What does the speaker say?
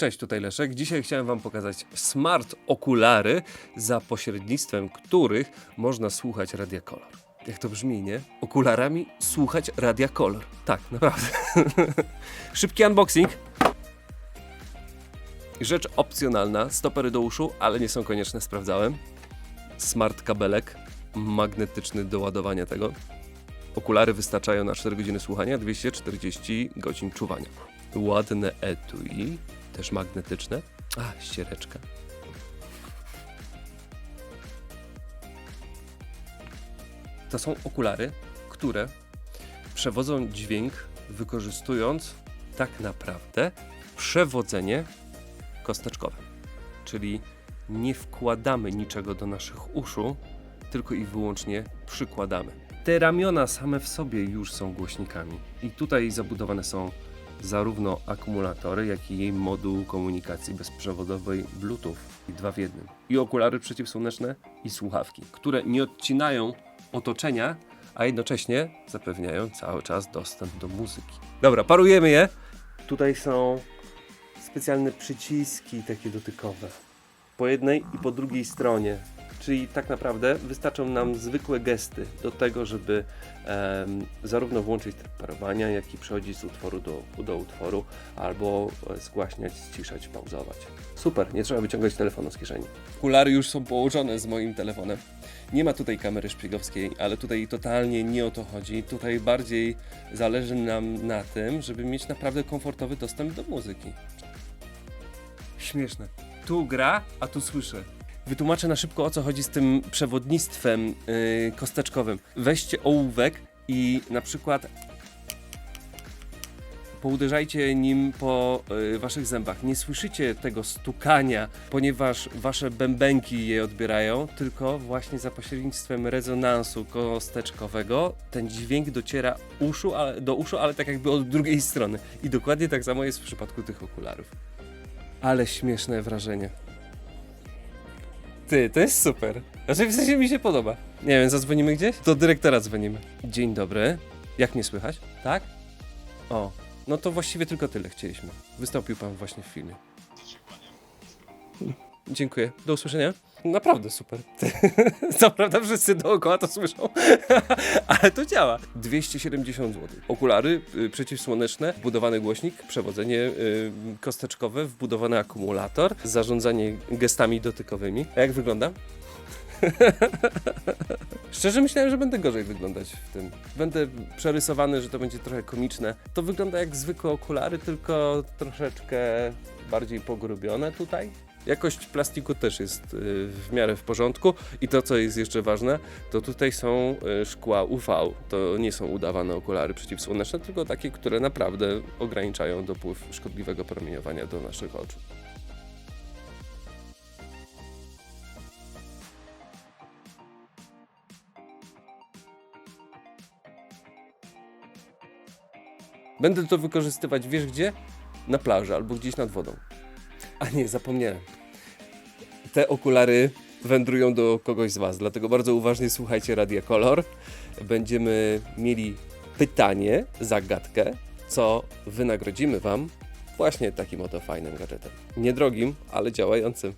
Cześć, tutaj Leszek. Dzisiaj chciałem Wam pokazać smart okulary, za pośrednictwem których można słuchać Radia Color. Jak to brzmi, nie? Okularami słuchać Radia Color. Tak, naprawdę. Szybki unboxing. Rzecz opcjonalna, stopery do uszu, ale nie są konieczne, sprawdzałem. Smart kabelek magnetyczny do ładowania tego. Okulary wystarczają na 4 godziny słuchania, 240 godzin czuwania. Ładne etui, też magnetyczne. A, ściereczka. To są okulary, które przewodzą dźwięk wykorzystując tak naprawdę przewodzenie kosteczkowe. Czyli nie wkładamy niczego do naszych uszu, tylko i wyłącznie przykładamy. Te ramiona same w sobie już są głośnikami i tutaj zabudowane są zarówno akumulatory, jak i jej moduł komunikacji bezprzewodowej Bluetooth i dwa w jednym. I okulary przeciwsłoneczne i słuchawki, które nie odcinają otoczenia, a jednocześnie zapewniają cały czas dostęp do muzyki. Dobra, parujemy je. Tutaj są specjalne przyciski takie dotykowe. Po jednej i po drugiej stronie. Czyli tak naprawdę wystarczą nam zwykłe gesty do tego, żeby em, zarówno włączyć tryb parowania, jak i przechodzić z utworu do, do utworu, albo e, zgłaśniać, ściszać, pauzować. Super, nie trzeba wyciągać telefonu z kieszeni. Okulary już są połączone z moim telefonem. Nie ma tutaj kamery szpiegowskiej, ale tutaj totalnie nie o to chodzi. Tutaj bardziej zależy nam na tym, żeby mieć naprawdę komfortowy dostęp do muzyki. Śmieszne. Tu gra, a tu słyszę. Wytłumaczę na szybko o co chodzi z tym przewodnictwem yy, kosteczkowym. Weźcie ołówek i na przykład pouderzajcie nim po y, waszych zębach. Nie słyszycie tego stukania, ponieważ wasze bębenki je odbierają, tylko właśnie za pośrednictwem rezonansu kosteczkowego ten dźwięk dociera uszu, ale, do uszu, ale tak jakby od drugiej strony. I dokładnie tak samo jest w przypadku tych okularów. Ale śmieszne wrażenie. Ty, to jest super. Znaczy w sensie mi się podoba. Nie wiem, zadzwonimy gdzieś? Do dyrektora dzwonimy. Dzień dobry. Jak mnie słychać? Tak? O, no to właściwie tylko tyle chcieliśmy. Wystąpił pan właśnie w filmie. Dziękuję. Do usłyszenia. Naprawdę super. Co prawda wszyscy dookoła to słyszą, ale to działa. 270 zł. Okulary y, przeciwsłoneczne, wbudowany głośnik, przewodzenie y, kosteczkowe, wbudowany akumulator, zarządzanie gestami dotykowymi. A jak wygląda? Szczerze myślałem, że będę gorzej wyglądać w tym. Będę przerysowany, że to będzie trochę komiczne. To wygląda jak zwykłe okulary, tylko troszeczkę bardziej pogrubione tutaj. Jakość plastiku też jest y, w miarę w porządku i to, co jest jeszcze ważne, to tutaj są y, szkła UV. To nie są udawane okulary przeciwsłoneczne, tylko takie, które naprawdę ograniczają dopływ szkodliwego promieniowania do naszych oczu. Będę to wykorzystywać, wiesz gdzie? Na plaży albo gdzieś nad wodą. A nie, zapomniałem. Te okulary wędrują do kogoś z Was, dlatego bardzo uważnie słuchajcie Radia Kolor. Będziemy mieli pytanie, zagadkę, co wynagrodzimy Wam właśnie takim oto fajnym gadżetem. Niedrogim, ale działającym.